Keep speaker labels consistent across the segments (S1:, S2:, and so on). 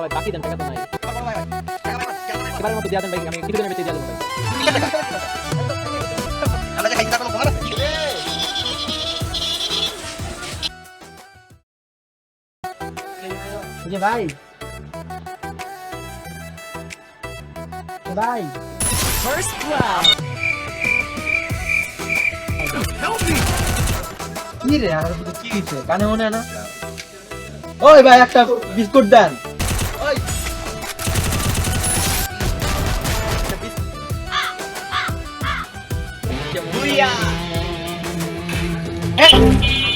S1: ভাই বাকি দেন টাকা তো নাই এবারের মতো দিয়া দেন ভাই আমি কিছু দিনের ভিতরে দিয়া দেবো ভাই এই যে ভাই এ ভাই ফার্স্ট ক্লাস কি রে আর কি হইছে কানে মনে হয় না ওই ভাই একটা বিস্কুট দেন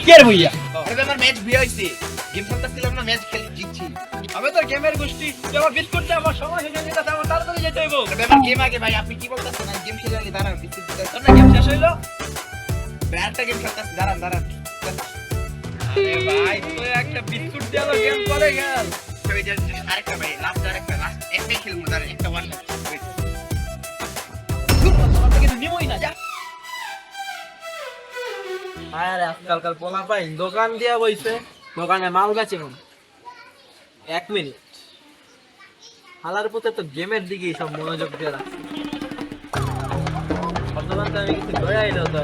S1: কে রে ভুইয়া?
S2: আমি তো গেমের গোষ্ঠী আমার বিস্কুট দে আমার সময় শেষ হয়ে যেতে আমার তাড়াতাড়ি যেতে হইব।
S3: আপনি কি বলতেছেন? না গেম খেলে দাঁড়ান বিস্কুট দিতে
S2: না গেম শেষ হইল?
S3: একটা গেম খেলতেছি দাঁড়ান দাঁড়ান।
S2: আরে ভাই তুই একটা বিস্কুট দিয়ে গেম করে গেল।
S3: আরেকটা ভাই লাস্ট আরেকটা লাস্ট খেলব দাঁড়ান একটা ওয়ান
S2: আরে আজকালকার পোলা পাই দোকান দিয়া বইছে দোকানে মাল বেচে এক মিনিট। হালার পুতে তো গেমের দিকেই সব মনোযোগ দিয়ে রাখছে। বর্তমান তো আমি কিছু ধরে আইলো তো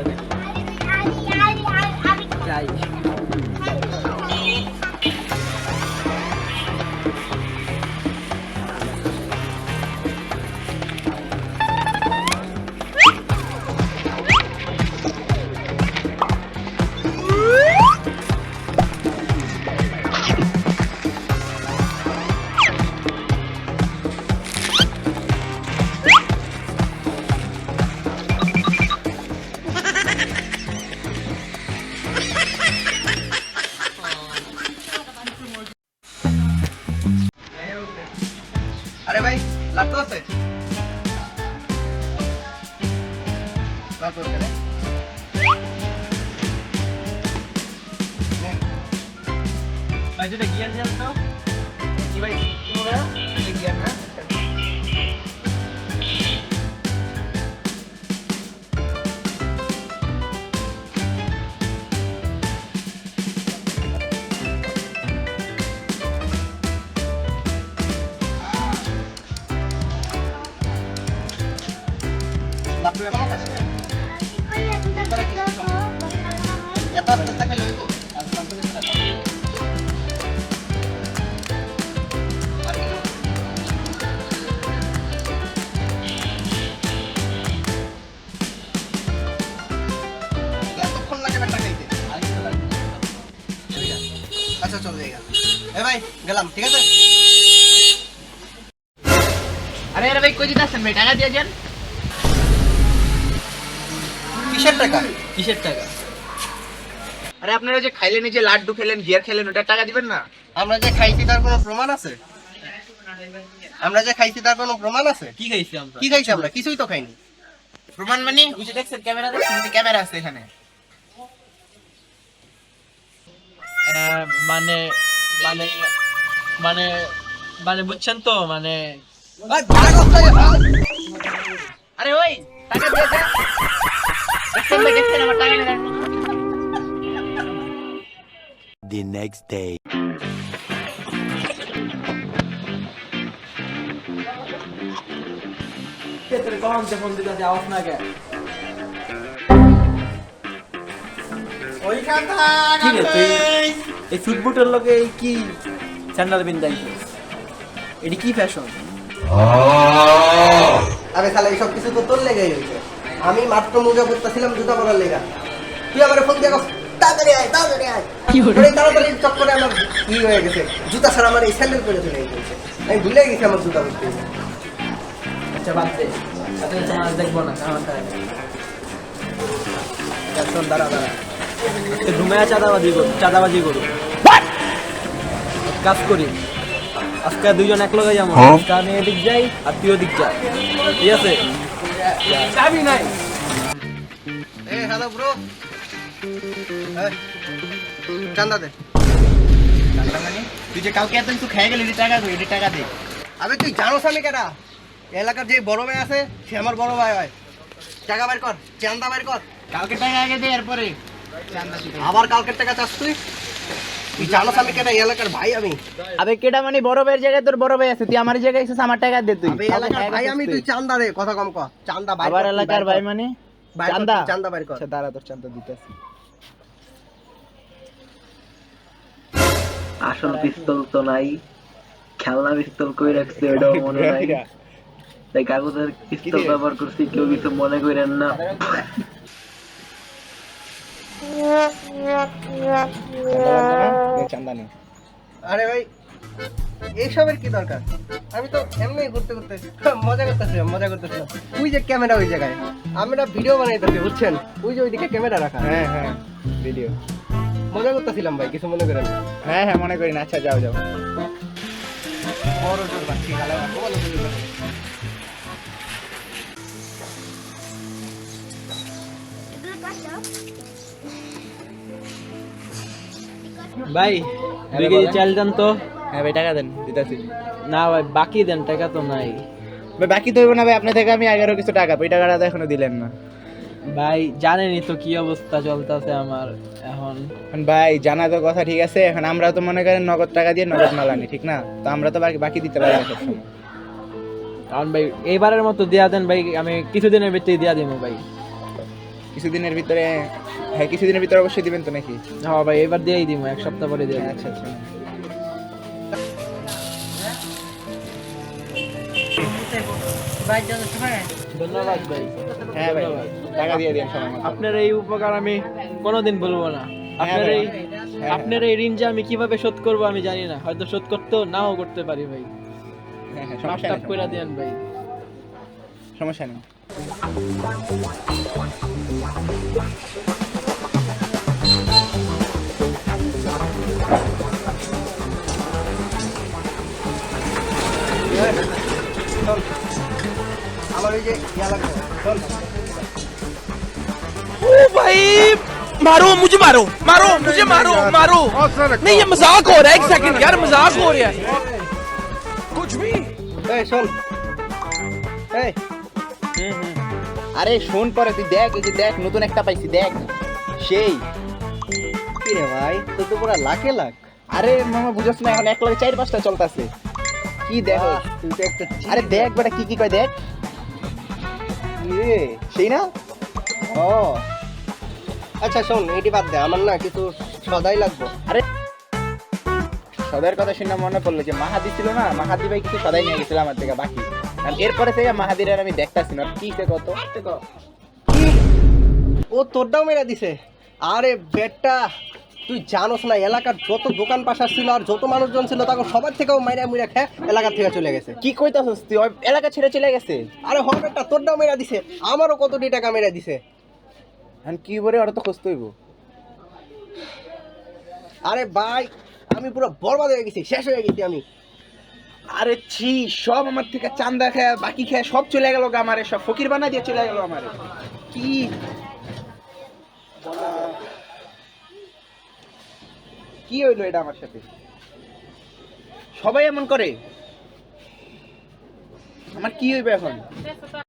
S2: যাই।
S3: ভাই
S2: যেটা গিয়ার দিয়ে তো
S3: কি ভাই কি হবে এই গিয়ার না লাগবে আচ্ছা চলো জায়গা এ ভাই গেলাম ঠিক আছে?
S1: আরে আরে ভাই কই দিতাছেন ভাই? টাকা দিয়ে যান।
S3: কিসের টাকা?
S2: কিসের টাকা?
S3: আরে আপনারা যে খাইলেন এই যে লাড্ডু খেলেন গিয়ার খেলেন ওটা টাকা দিবেন না? আমরা যে খাইছি তার কোনো প্রমাণ আছে? আমরা যে খাইছি তার কোনো প্রমাণ আছে?
S2: কি খাইছি আমরা?
S3: কি খাইছি আমরা? কিছুই তো খাইনি। প্রমাণ মানে? বুঝে দেখছেন ক্যামেরা দেখছেন ক্যামেরা আছে এখানে।
S2: মানে মানে মানে মানে বুঝছেন তো মানে
S3: আরে ওই টাকা দিয়েছে। দেখছেন ভাই দেখছেন আমার টাকা নেই
S4: the next day.
S2: ক্ষেত্রে কখন যে দিতে আওয়াজ না গে
S3: ওইখান
S2: কি রে তুই এই ফুটবুটের লোকে এই কি স্যান্ডেল বিন্দাই? এটি কি ফ্যাশন
S3: আরে শালা এইসব কিছু তো তোর লেগেই হয়েছে আমি মাত্র মোজা করতেছিলাম জুতা পরার লেগা। তুই আমার ফোন দিয়ে তাড়াতাড়ি আয় তাড়াতাড়ি আয়। কি এই তাড়াতাড়ি চক্করে আমার ই হয়ে গেছে। জুতা ছাড়া আমার এই স্যান্ডেল পরে চলে গেছে। আমি ভুলে গেছি আমার জুতা পরতে।
S2: আচ্ছা বাদ দে। আচ্ছা তোমার দেখব না শোন দাঁড়া দাঁড়া। ঘুমায় চাঁদাবাজি করু চাঁদাবাজি করু। কাজ করি আজকে দুইজন এক লগে যাব। আজকে আমি এদিক যাই আর তুই ওদিক যা। ঠিক আছে? চাবি নাই।
S3: এ হ্যালো ব্রো চান্দা দে। তুই যে কালকে এত কিছু খেয়ে গেলি টাকা দে টাকা দে। আবে তুই জানোস আমি কেটা এলাকার যে বড় ভাই আছে সে আমার বড় ভাই হয়। টাকা বের কর চান্দা বের কর। কালকে টাকা আগে দে এরপরে। আবার কালকের টাকা চাস তুই? তুই কেটা এই এলাকার ভাই আমি?
S2: আবে কেডা মানে বড় ভাইয়ের জায়গায় তোর বড় ভাই আছে তুই আমার জায়গায় এসেছিস আমার টাকা দে তুই।
S3: আবে এই এলাকার ভাই আমি তুই। চান্দা দে কথা কম ক। চান্দা ভাই
S2: আবার এলাকার ভাই মানে? চান্দা?
S3: চান্দা বাইর কর।
S2: আচ্ছা দাঁড়া তোর চান্দা দিতেছি।
S1: আসল পিস্তল তো নাই খেলনা পিস্তল কই রাখছে মনে নাই। তাই কাগজের পিস্তল ব্যবহার করছি কেউ কিছু মনে করেন না।
S2: চান্দা নেই
S3: আরে ভাই এইসবের কি দরকার? আমি তো এমনি ঘুরতে ঘুরতে মজা করতেছিলাম মজা করতেছিলাম। ওই যে ক্যামেরা ওই জায়গায়। আমরা ভিডিও বানাইতেছি বুঝছেন? ওই যে ওইদিকে ক্যামেরা রাখা।
S2: হ্যাঁ হ্যাঁ ভিডিও
S3: মজা করতেছিলাম ভাই কিছু মনে করেন না।
S2: হ্যাঁ হ্যাঁ মনে করি না। আচ্ছা যাও যাও।
S3: বড় জোর বাচ্চি গালে রাখো,
S2: ভাই
S1: হ্যাঁ
S2: দুই কেজি চাল দেন তো।
S1: হ্যাঁ ভাই টাকা দেন দিতেছি।
S2: না ভাই বাকি দেন টাকা তো নাই।
S1: ভাই বাকি তো না ভাই আপনি থেকে আমি আগেরও কিছু টাকা পাই টাকাটা তো এখনও দিলেন না।
S2: ভাই জানেনই তো কি অবস্থা চলতেছে আমার এখন।
S1: এখন ভাই জানা তো কথা ঠিক আছে এখন আমরা তো মনে করেন নগদ টাকা দিয়ে নগদ মাল আনি ঠিক না? তো আমরা তো বাকি বাকি দিতে পারি না সবসময়।
S2: কারণ ভাই এইবারের মতো দেয়া দেন ভাই আমি কিছুদিনের ভিতরেই দেয়া দিব ভাই।
S1: কিছুদিনের ভিতরে হ্যাঁ কিছুদিনের ভিতরে অবশ্যই দিবেন তো নাকি?
S2: হ্যাঁ ভাই এবার দিয়েই দিব এক সপ্তাহ পরে দিয়ে
S1: আচ্ছা আচ্ছা।
S2: ধন্যবাদ ভাই।
S1: হ্যাঁ ভাই টাকা দিয়ে দিন
S2: আপনার এই উপকার আমি কোনোদিন বলব না। আপনার এই
S1: হ্যাঁ,
S2: আপনার এই ঋণ যে আমি কীভাবে শোধ করব আমি জানি না। হয়তো শোধ করতেও নাও করতে পারি ভাই।
S1: হ্যাঁ হ্যাঁ সমস্যা নেই
S2: ভাই।
S1: সমস্যা নেই।
S5: भाई मारो मुझे मारो मारो मुझे मारो मारो। नहीं ये मज़ाक हो रहा है एक सेकंड यार मज़ाक हो रहा है। कुछ भी।
S3: ए,
S1: আরে শোন পরে তুই দেখ এই যে দেখ নতুন একটা পাইছি দেখ। সেই।
S3: কি রে ভাই তোর তো পুরা লাখে লাখ।
S1: আরে মামা বুঝছ না এখন এক লাগে চার পাঁচটা চলতেছে। কি দেখ?
S3: তুই তো একটা
S1: আরে দেখ বেটা কি কি কয় দেখ।
S3: রে
S1: সেই না?
S3: ও। আচ্ছা শোন এটি বাদ দে আমার না কিছু সদাই লাগবো।
S1: আরে সদাইয়ের কথা শুনে মনে পড়ল যে মাহাদি ছিল না মাহাদি ভাই কিছু সদাই নিয়ে গেছিল আমার থেকে বাকি। এরপরে থেকে মাহাদির আমি দেখতাছি না। কি সে কত?
S3: ও তোরটাও মেরা দিছে। আরে বেটা তুই জানোস না এলাকার যত দোকান পাশা ছিল আর যত মানুষজন ছিল তখন সবার থেকেও মাইরা মুইরা খেয়ে এলাকা থেকে চলে গেছে।
S1: কি কইতাছস তুই? ওই এলাকা ছেড়ে চলে গেছে?
S3: আরে হ বেটা তোরটাও মেরা দিছে। আমারও কতটি টাকা মেরা দিছে।
S1: এখন কি বলে ওরা তো খুঁজতে হইব।
S3: আরে ভাই আমি পুরো বরবাদ হয়ে গেছি শেষ হয়ে গেছি আমি।
S1: আরে ছি, সব আমার থেকে চান্দা খেয়ে, বাকি খেয়ে সব চলে গেল আমারে, সব ফকির বানা দিয়ে চলে গেল আমারে। কি? কি হইল এটা আমার সাথে? সবাই এমন করে? আমার কি হইবে এখন?